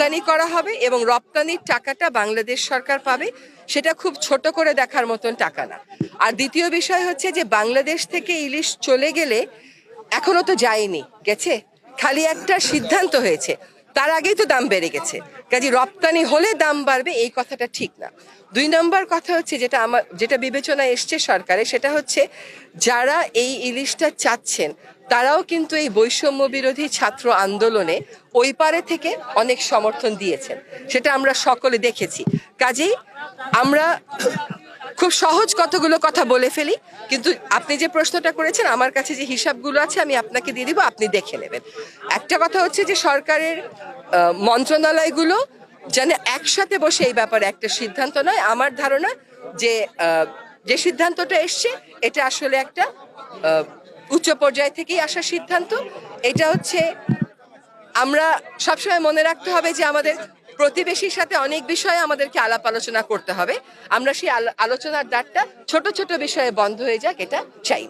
রপ্তানি করা হবে এবং রপ্তানির টাকাটা বাংলাদেশ সরকার পাবে, সেটা খুব ছোট করে দেখার মতন টাকা না। আর দ্বিতীয় বিষয় হচ্ছে যে বাংলাদেশ থেকে ইলিশ চলে গেলে এখনও তো যায়নি, গেছে? খালি একটা সিদ্ধান্ত হয়েছে, তার আগেই তো দাম বেড়ে গেছে। কাজে রপ্তানি হলে দাম বাড়বে, এই কথাটা ঠিক না। দুই নম্বর কথা হচ্ছে যেটা আমার, যেটা বিবেচনায় এসছে সরকারে সেটা হচ্ছে যারা এই ইলিশটা চাচ্ছেন তারাও কিন্তু এই বৈষম্য বিরোধী ছাত্র আন্দোলনে ওই পারে থেকে অনেক সমর্থন দিয়েছেন। সেটা আমরা সকলে দেখেছি। কাজেই আমরা খুব সহজ কতগুলো কথা বলে ফেলি, কিন্তু আপনি যে প্রশ্নটা করেছেন, আমার কাছে যে হিসাবগুলো আছে, আমি আপনাকে দিয়ে দিব, আপনি দেখে নেবেন। একটা কথা হচ্ছে যে সরকারের মন্ত্রণালয়গুলো যেন একসাথে বসে এই ব্যাপারে একটা সিদ্ধান্ত নয়। আমার ধারণা যে যে সিদ্ধান্তটা এসছে, এটা আসলে একটা উচ্চ পর্যায় থেকেই আসা সিদ্ধান্ত। এটা হচ্ছে আমরা সবসময় মনে রাখতে হবে যে আমাদের প্রতিবেশীর সাথে অনেক বিষয়ে আমাদেরকে আলাপ আলোচনা করতে হবে। আমরা সেই আলো- আলোচনার দ্বারটা ছোট ছোট বিষয়ে বন্ধ হয়ে যাক, এটা চাই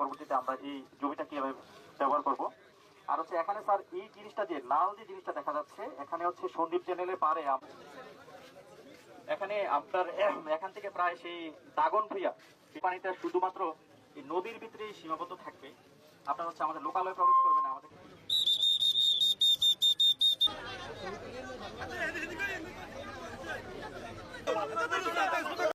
পরবর্তীতে আমরা এই জমিটা কীভাবে ব্যবহার করব? আর হচ্ছে এখানে স্যার, এই জিনিসটা যে লাল যে জিনিসটা দেখা যাচ্ছে, এখানে হচ্ছে সন্দীপ চ্যানেলের পারে এখানে আপনার, এখান থেকে প্রায় সেই দাগন ভুইয়া পানিটা শুধুমাত্র নদীর ভিতরেই সীমাবদ্ধ থাকবে। আপনার হচ্ছে আমাদের লোকালয়ে প্রবেশ করবে না আমাদের Hadi hadi hadi gel.